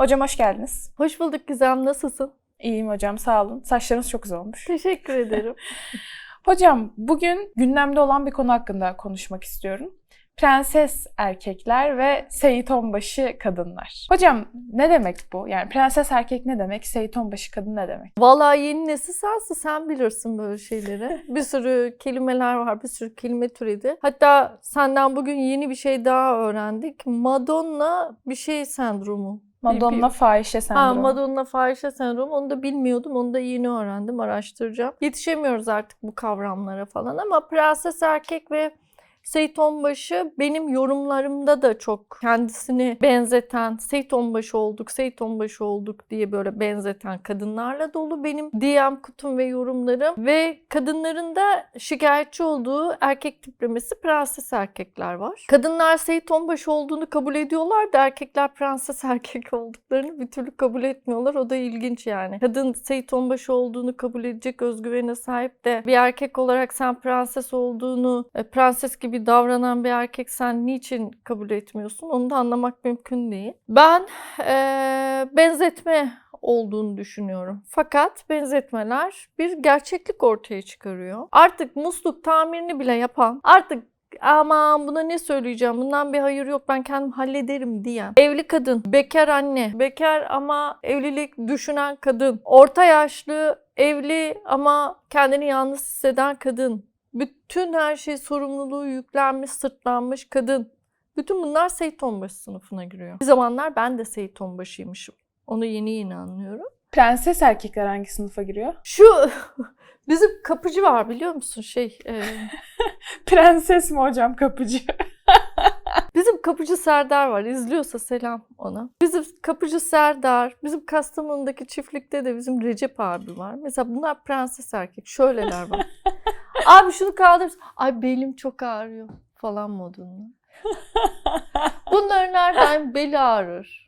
Hocam hoş geldiniz. Hoş bulduk Gizem, nasılsın? İyiyim hocam sağ olun. Saçlarınız çok güzel olmuş. Teşekkür ederim. Hocam bugün gündemde olan bir konu hakkında konuşmak istiyorum. Prenses erkekler ve Seyit Onbaşı kadınlar. Hocam ne demek bu? Yani prenses erkek ne demek? Seyit Onbaşı kadın ne demek? Vallahi yeni nesil sensin, sen bilirsin böyle şeyleri. Bir sürü kelimeler var, bir sürü kelime türedi. Hatta senden bugün yeni bir şey daha öğrendik. Madonna bir şey sendromu. Madonna fahişe Ha, sendromu. Madonna fahişe sendromu onu da bilmiyordum. Onu da yeni öğrendim, araştıracağım. Yetişemiyoruz artık bu kavramlara falan ama prenses erkek ve Seyit Onbaşı benim yorumlarımda da çok kendisini benzeten, Seyit Onbaşı olduk, Seyit Onbaşı olduk diye böyle benzeten kadınlarla dolu benim DM kutum ve yorumlarım. Ve kadınların da şikayetçi olduğu erkek tiplemesi prenses erkekler var. Kadınlar Seyit Onbaşı olduğunu kabul ediyorlar da erkekler prenses erkek olduklarını bir türlü kabul etmiyorlar. O da ilginç yani. Kadın Seyit Onbaşı olduğunu kabul edecek özgüvene sahip de bir erkek olarak sen prenses olduğunu, e, prenses gibi davranan bir erkek sen niçin kabul etmiyorsun? Onu da anlamak mümkün değil. Ben eee, benzetme olduğunu düşünüyorum. Fakat benzetmeler bir gerçeklik ortaya çıkarıyor. Artık musluk tamirini bile yapan, artık aman buna ne söyleyeceğim, bundan bir hayır yok ben kendim hallederim diyen, evli kadın, bekar anne, bekar ama evlilik düşünen kadın, orta yaşlı, evli ama kendini yalnız hisseden kadın, bütün her şey sorumluluğu yüklenmiş, sırtlanmış kadın. Bütün bunlar Seyit Onbaşı sınıfına giriyor. Bir zamanlar ben de Seyit Onbaşıymışım. Onu yeni yeni anlıyorum. Prenses erkekler hangi sınıfa giriyor? Şu bizim kapıcı var biliyor musun şey e, Prenses mi hocam kapıcı? bizim kapıcı Serdar var izliyorsa selam ona. Bizim kapıcı Serdar bizim Kastamonu'daki çiftlikte de bizim Recep abi var. Mesela bunlar prenses erkek şöyleler var. Abi şunu kaldır. Ay belim çok ağrıyor falan modunda. Bunların nereden beli ağrır.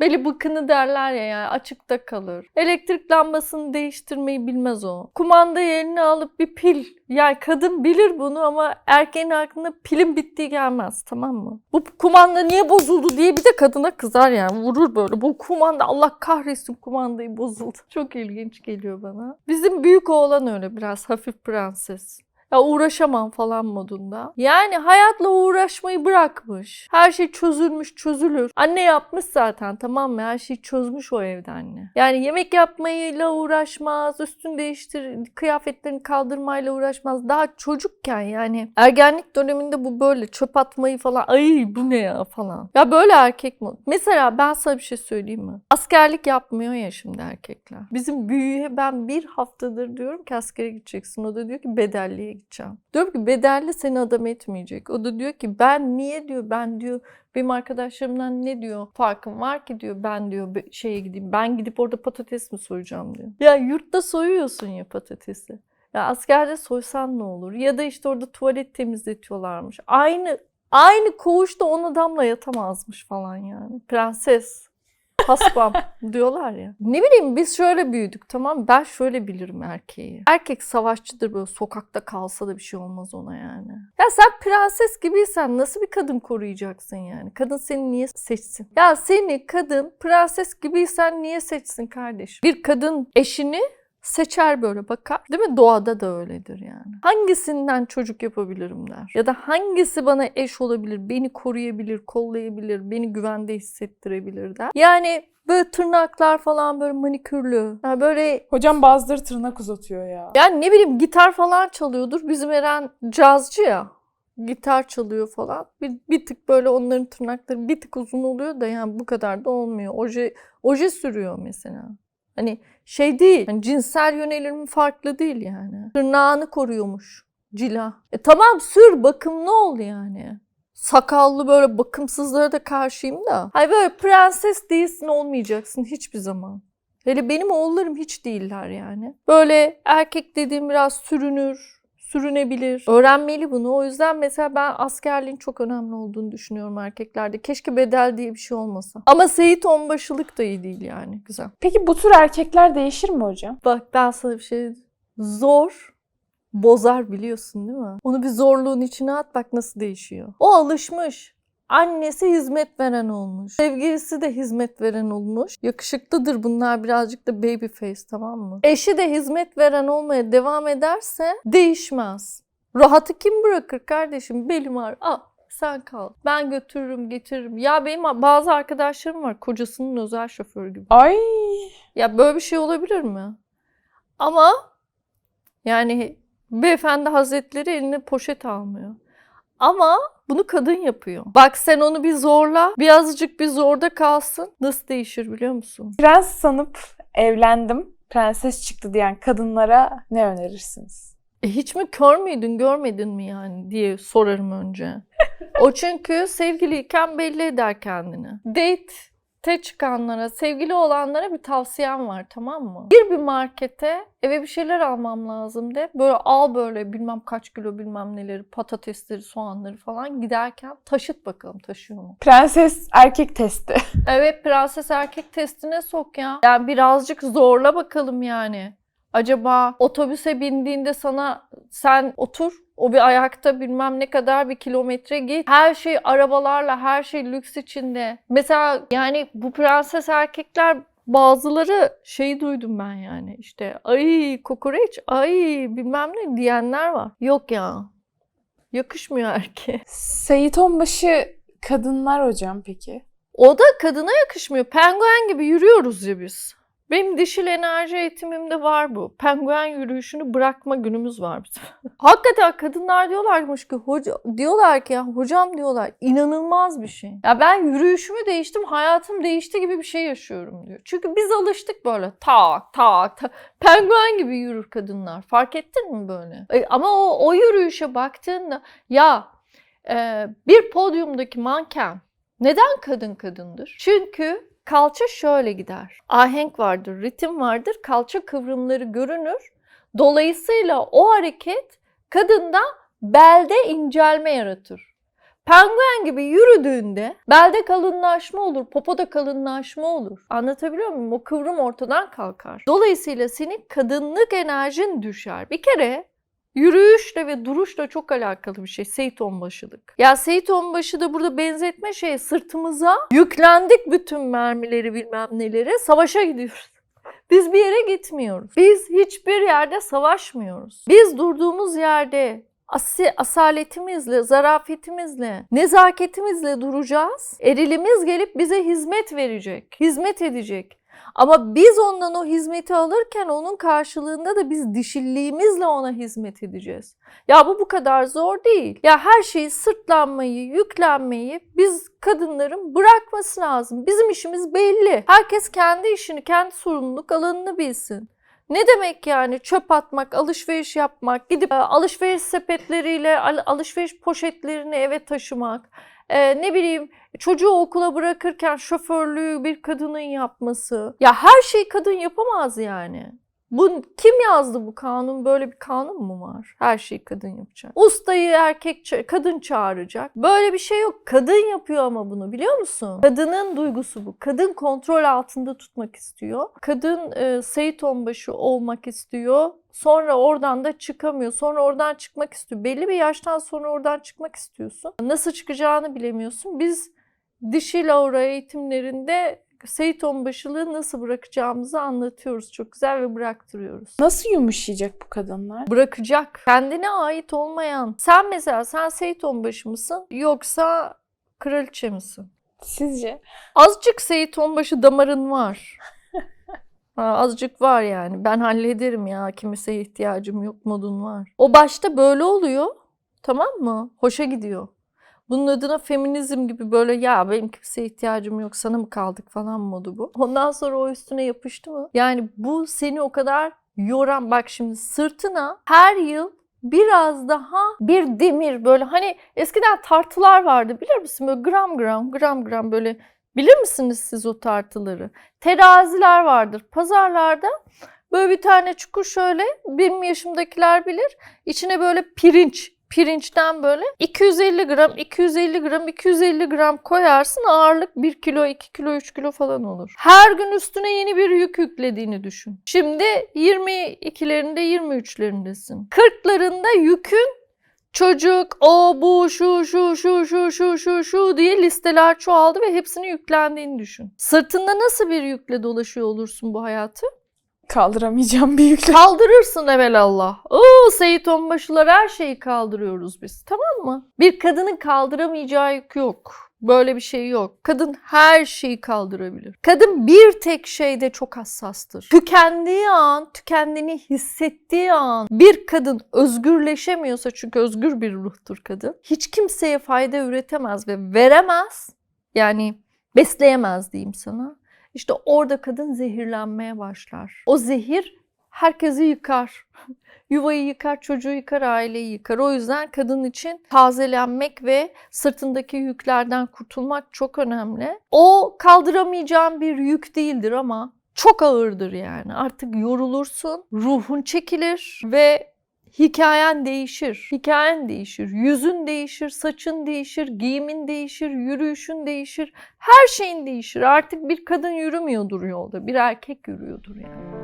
Beli bıkını derler ya yani açıkta kalır. Elektrik lambasını değiştirmeyi bilmez o. Kumandayı eline alıp bir pil. Yani kadın bilir bunu ama erkeğin aklına pilin bittiği gelmez tamam mı? Bu kumanda niye bozuldu diye bir de kadına kızar yani vurur böyle. Bu kumanda Allah kahretsin kumandayı bozuldu. Çok ilginç geliyor bana. Bizim büyük oğlan öyle biraz hafif prenses. Ya uğraşamam falan modunda. Yani hayatla uğraşmayı bırakmış. Her şey çözülmüş çözülür. Anne yapmış zaten tamam mı? Her şeyi çözmüş o evde anne. Yani yemek yapmayla uğraşmaz, üstünü değiştir, kıyafetlerini kaldırmayla uğraşmaz. Daha çocukken yani ergenlik döneminde bu böyle çöp atmayı falan ay bu ne ya falan. Ya böyle erkek mi? Mesela ben sana bir şey söyleyeyim mi? Askerlik yapmıyor ya şimdi erkekler. Bizim büyüğe ben bir haftadır diyorum ki askere gideceksin. O da diyor ki bedelliye gideceğim. Diyorum ki bedelli seni adam etmeyecek. O da diyor ki ben niye diyor ben diyor benim arkadaşlarımdan ne diyor farkım var ki diyor ben diyor şeye gideyim ben gidip orada patates mi soyacağım diyor. Ya yurtta soyuyorsun ya patatesi. Ya askerde soysan ne olur? Ya da işte orada tuvalet temizletiyorlarmış. Aynı aynı koğuşta on adamla yatamazmış falan yani. Prenses. Haspam diyorlar ya. Ne bileyim biz şöyle büyüdük tamam? Ben şöyle bilirim erkeği. Erkek savaşçıdır böyle sokakta kalsa da bir şey olmaz ona yani. Ya sen prenses gibiysen nasıl bir kadın koruyacaksın yani? Kadın seni niye seçsin? Ya seni kadın prenses gibiysen niye seçsin kardeşim? Bir kadın eşini seçer böyle bakar. Değil mi? Doğada da öyledir yani. Hangisinden çocuk yapabilirim der. Ya da hangisi bana eş olabilir, beni koruyabilir, kollayabilir, beni güvende hissettirebilir der. Yani böyle tırnaklar falan böyle manikürlü. Yani böyle Hocam bazıları tırnak uzatıyor ya. yani ne bileyim gitar falan çalıyordur. Bizim Eren cazcı ya. Gitar çalıyor falan. Bir, bir tık böyle onların tırnakları bir tık uzun oluyor da yani bu kadar da olmuyor. Oje, oje sürüyor mesela. Hani şey değil. Hani cinsel yönelimi farklı değil yani. Tırnağını koruyormuş. Cila. E tamam sür bakımlı ol yani. Sakallı böyle bakımsızlara da karşıyım da. Hayır böyle prenses değilsin olmayacaksın hiçbir zaman. Hele benim oğullarım hiç değiller yani. Böyle erkek dediğim biraz sürünür, sürünebilir. Öğrenmeli bunu. O yüzden mesela ben askerliğin çok önemli olduğunu düşünüyorum erkeklerde. Keşke bedel diye bir şey olmasa. Ama Seyit Onbaşılık da iyi değil yani. Güzel. Peki bu tür erkekler değişir mi hocam? Bak ben sana bir şey zor bozar biliyorsun değil mi? Onu bir zorluğun içine at bak nasıl değişiyor. O alışmış. Annesi hizmet veren olmuş. Sevgilisi de hizmet veren olmuş. Yakışıklıdır bunlar birazcık da baby face tamam mı? Eşi de hizmet veren olmaya devam ederse değişmez. Rahatı kim bırakır kardeşim? Belim var. Al sen kal. Ben götürürüm getiririm. Ya benim bazı arkadaşlarım var kocasının özel şoförü gibi. Ay Ya böyle bir şey olabilir mi? Ama yani beyefendi hazretleri eline poşet almıyor. Ama bunu kadın yapıyor. Bak sen onu bir zorla, birazcık bir zorda kalsın. Nasıl değişir biliyor musun? prens sanıp evlendim, prenses çıktı diyen kadınlara ne önerirsiniz? E hiç mi kör müydün, görmedin mi yani diye sorarım önce. O çünkü sevgiliyken belli eder kendini. Date'te çıkanlara, sevgili olanlara bir tavsiyem var tamam mı? Gir bir markete, eve bir şeyler almam lazım de. Böyle al böyle bilmem kaç kilo bilmem neleri, patatesleri, soğanları falan giderken taşıt bakalım taşıyor mu? Prenses erkek testi. Evet prenses erkek testine sok ya. Yani birazcık zorla bakalım yani. Acaba otobüse bindiğinde sana sen otur o bir ayakta bilmem ne kadar bir kilometre git. Her şey arabalarla, her şey lüks içinde. Mesela yani bu prenses erkekler bazıları şeyi duydum ben yani işte ay kokoreç, ay bilmem ne diyenler var. Yok ya. Yakışmıyor erkeğe. Seyit Onbaşı kadınlar hocam peki? O da kadına yakışmıyor. Penguen gibi yürüyoruz ya biz. Benim dişil enerji eğitimimde var bu. Penguen yürüyüşünü bırakma günümüz var bizim. Hakikaten kadınlar diyorlarmış ki hoca diyorlar ki ya hocam diyorlar inanılmaz bir şey. Ya ben yürüyüşümü değiştim, hayatım değişti gibi bir şey yaşıyorum diyor. Çünkü biz alıştık böyle tak tak tak. Penguen gibi yürür kadınlar. Fark ettin mi böyle? E, Ama o, o yürüyüşe baktığında ya e, bir podyumdaki manken neden kadın kadındır? Çünkü kalça şöyle gider. Ahenk vardır, ritim vardır, kalça kıvrımları görünür. Dolayısıyla o hareket kadında belde incelme yaratır. Penguen gibi yürüdüğünde belde kalınlaşma olur, popoda kalınlaşma olur. Anlatabiliyor muyum? O kıvrım ortadan kalkar. Dolayısıyla senin kadınlık enerjin düşer. Bir kere Yürüyüşle ve duruşla çok alakalı bir şey Seyit Onbaşılık. Ya Seyit Onbaşı da burada benzetme şey sırtımıza yüklendik bütün mermileri bilmem neleri savaşa gidiyoruz. Biz bir yere gitmiyoruz. Biz hiçbir yerde savaşmıyoruz. Biz durduğumuz yerde asi, asaletimizle, zarafetimizle, nezaketimizle duracağız. Erilimiz gelip bize hizmet verecek, hizmet edecek. Ama biz ondan o hizmeti alırken onun karşılığında da biz dişilliğimizle ona hizmet edeceğiz. Ya bu bu kadar zor değil. Ya her şeyi sırtlanmayı, yüklenmeyi biz kadınların bırakması lazım. Bizim işimiz belli. Herkes kendi işini, kendi sorumluluk alanını bilsin. Ne demek yani çöp atmak, alışveriş yapmak, gidip e, alışveriş sepetleriyle al- alışveriş poşetlerini eve taşımak, e, ne bileyim çocuğu okula bırakırken şoförlüğü bir kadının yapması. Ya her şeyi kadın yapamaz yani. Bu kim yazdı bu kanun? Böyle bir kanun mu var? Her şeyi kadın yapacak. Ustayı erkek kadın çağıracak. Böyle bir şey yok. Kadın yapıyor ama bunu biliyor musun? Kadının duygusu bu. Kadın kontrol altında tutmak istiyor. Kadın e, Seyit Onbaşı olmak istiyor. Sonra oradan da çıkamıyor. Sonra oradan çıkmak istiyor. Belli bir yaştan sonra oradan çıkmak istiyorsun. Nasıl çıkacağını bilemiyorsun. Biz dişil aura eğitimlerinde Seyit Onbaşılığı nasıl bırakacağımızı anlatıyoruz. Çok güzel ve bıraktırıyoruz. Nasıl yumuşayacak bu kadınlar? Bırakacak. Kendine ait olmayan. Sen mesela sen Seyit Onbaşı mısın yoksa kraliçe misin? Sizce? Azıcık Seyit Onbaşı damarın var. Ha, azıcık var yani. Ben hallederim ya. Kimseye ihtiyacım yok modun var. O başta böyle oluyor. Tamam mı? Hoşa gidiyor. Bunun adına feminizm gibi böyle ya benim kimseye ihtiyacım yok sana mı kaldık falan modu bu. Ondan sonra o üstüne yapıştı mı? Yani bu seni o kadar yoran bak şimdi sırtına her yıl biraz daha bir demir böyle hani eskiden tartılar vardı bilir misin böyle gram gram gram gram böyle bilir misiniz siz o tartıları? Teraziler vardır pazarlarda böyle bir tane çukur şöyle benim yaşımdakiler bilir içine böyle pirinç pirinçten böyle 250 gram, 250 gram, 250 gram koyarsın ağırlık 1 kilo, 2 kilo, 3 kilo falan olur. Her gün üstüne yeni bir yük yüklediğini düşün. Şimdi 22'lerinde, 23'lerindesin. 40'larında yükün çocuk, o, bu, şu, şu, şu, şu, şu, şu, şu diye listeler çoğaldı ve hepsini yüklendiğini düşün. Sırtında nasıl bir yükle dolaşıyor olursun bu hayatı? Kaldıramayacağım bir yükle. Kaldırırsın evelallah. Oo Seyit Onbaşılar her şeyi kaldırıyoruz biz. Tamam mı? Bir kadının kaldıramayacağı yük yok. Böyle bir şey yok. Kadın her şeyi kaldırabilir. Kadın bir tek şeyde çok hassastır. Tükendiği an, tükendiğini hissettiği an bir kadın özgürleşemiyorsa çünkü özgür bir ruhtur kadın. Hiç kimseye fayda üretemez ve veremez. Yani besleyemez diyeyim sana. İşte orada kadın zehirlenmeye başlar. O zehir herkesi yıkar. Yuvayı yıkar, çocuğu yıkar, aileyi yıkar. O yüzden kadın için tazelenmek ve sırtındaki yüklerden kurtulmak çok önemli. O kaldıramayacağın bir yük değildir ama çok ağırdır yani. Artık yorulursun, ruhun çekilir ve hikayen değişir. Hikayen değişir, yüzün değişir, saçın değişir, giyimin değişir, yürüyüşün değişir. Her şeyin değişir. Artık bir kadın yürümüyordur yolda, bir erkek yürüyordur yani.